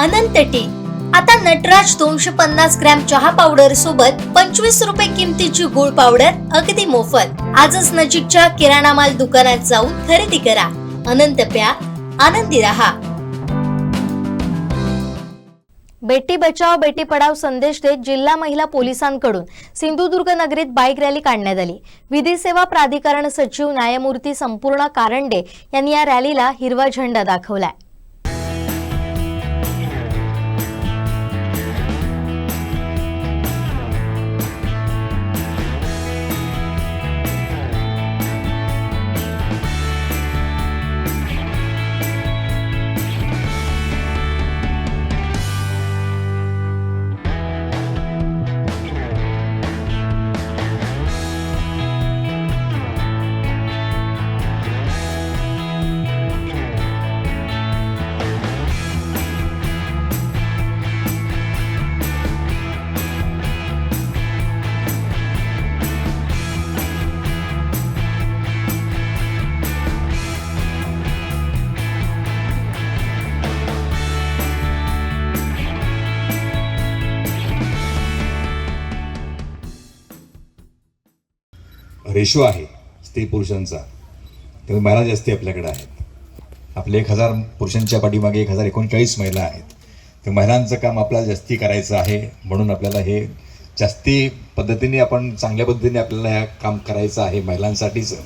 अनंत T. आता नटराज दोनशे पन्नास ग्रॅम चहा पावडर सोबत पंचवीस रुपये किमतीची गुळ पावडर अगदी मोफत. आजच नजीकच्या किराणा माल दुकानात जाऊन खरेदी करा. अनंत प्या. आनंदी रहा. बेटी बचाव बेटी पढाव संदेश देत जिल्हा महिला पोलिसांकडून सिंधुदुर्ग नगरीत बाईक रॅली काढण्यात आली. विधी सेवा प्राधिकरण सचिव न्यायमूर्ती संपूर्ण कारंडे यांनी या रॅलीला हिरवा झेंडा दाखवलाय. रेशो आहे स्त्री पुरुषांचा. त्यामुळे महिला जास्ती आपल्याकडे आहेत. आपले एक हजार पुरुषांच्या पाठीमागे एक हजार एकोणचाळीस महिला आहेत. तर महिलांचं काम आपल्याला जास्ती करायचं आहे म्हणून आपल्याला हे जास्ती पद्धतीने आपण चांगल्या पद्धतीने आपल्याला ह्या काम करायचं आहे महिलांसाठीचं.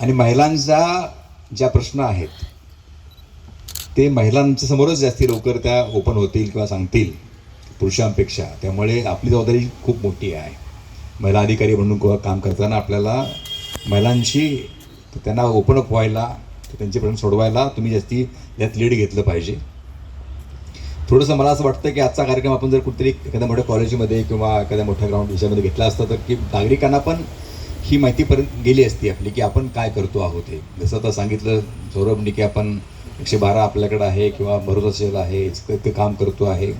आणि महिलांचा ज्या प्रश्न आहेत ते महिलांच्या समोरच जास्ती लवकर त्या ओपन होतील किंवा सांगतील पुरुषांपेक्षा. त्यामुळे आपली जबाबदारी खूप मोठी आहे. महिला अधिकारी म्हणून काम करताना आपल्याला महिलांशी त्यांना ओपन अप व्हायला त्यांचे प्रश्न सोडवायला तुम्ही जास्ती यात लीड घेतलं पाहिजे. थोडंसं मला असं वाटतं की आजचा कार्यक्रम आपण जर कुठेतरी एखाद्या मोठ्या कॉलेजमध्ये किंवा एखाद्या मोठ्या ग्राउंड याच्यामध्ये घेतला असता तर की नागरिकांना पण ही माहितीपर्यंत गेली असती आपली की आपण काय करतो आहोत हे. जसं आता सांगितलं सौरभने की आपण एकशे बारा आपल्याकडं आहे किंवा भरोसा सेल आहे इतकं इतकं काम करतो आहे.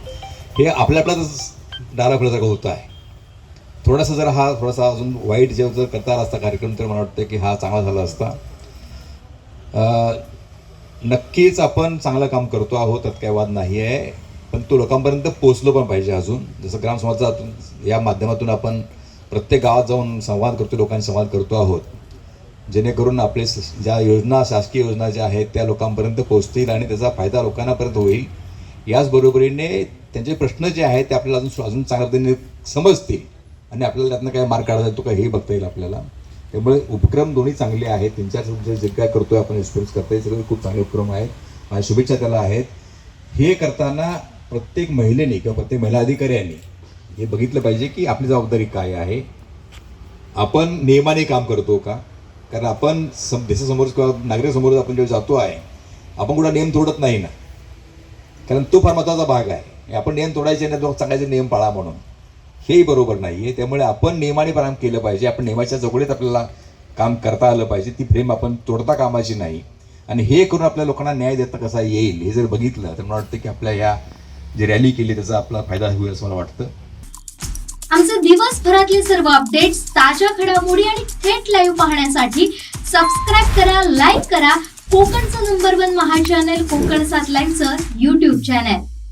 हे आपल्या आपल्यातच डारा होतं आहे. थोडासा जर हा थोडासा अजून वाईट जेव्हा जर करता आला असता कार्यक्रम तर मला वाटतं की हा चांगला झाला असता. नक्कीच आपण चांगलं काम करतो आहोत त्यात काही वाद नाही आहे. पण तो लोकांपर्यंत पोचलो पण पाहिजे अजून. जसं ग्रामसमाजातून या माध्यमातून आपण प्रत्येक गावात जाऊन संवाद करतो लोकांशी संवाद करतो आहोत. जेणेकरून आपले स- ज्या योजना शासकीय योजना ज्या आहेत त्या लोकांपर्यंत पोहोचतील आणि त्याचा फायदा लोकांनापर्यंत होईल. याचबरोबरीने त्यांचे प्रश्न जे आहेत ते आपल्याला अजून अजून चांगल्या पद्धतीने समजतील. आणि आपल्याला त्यातनं काय मार्ग काढता येतो का हे बघता येईल आपल्याला. त्यामुळे उपक्रम दोन्ही चांगले आहेत. त्यांच्या जे जे काय करतोय आपण एक्सपिरियन्स करतोय सगळे खूप चांगले उपक्रम आहेत. माझ्या शुभेच्छा त्याला आहेत. हे करताना प्रत्येक महिलेने किंवा प्रत्येक महिला अधिकाऱ्यांनी हे बघितलं पाहिजे की आपली जबाबदारी काय आहे. आपण नियमाने काम करतो का? कारण आपण सम देशासमोर किंवा नागरिकासमोर आपण जेव्हा जातो आहे आपण कुठं नियम तोडत नाही ना. कारण तो फार महत्त्वाचा भाग आहे. आपण नियम तोडायचे नाही तो सांगायचे नियम पाळा म्हणून. हेही बरोबर नाही आहे त्यामुळे आपण नियमाने काम केलं पाहिजे. आपण नियमाच्या चौकडीत आपल्याला काम करता आलं पाहिजे. ती फ्रेम आपण तोडता कामाची नाही. आणि हे करून आपल्या लोकांना न्याय देता कसा येईल हे जर बघितलं तर मला वाटतं की आपल्या या जे रॅली केली त्याचा आपला फायदा होईल असं मला वाटतं. आमचे दिवसभरातले सर्व अपडेट्स ताज्या घडामोडी आणि थेट लाईव्ह पाहण्यासाठी सबस्क्राईब करा लाईक करा. कोकणचं नंबर वन महा चॅनल कोकण सात लाईव्हचं युट्यूब चॅनल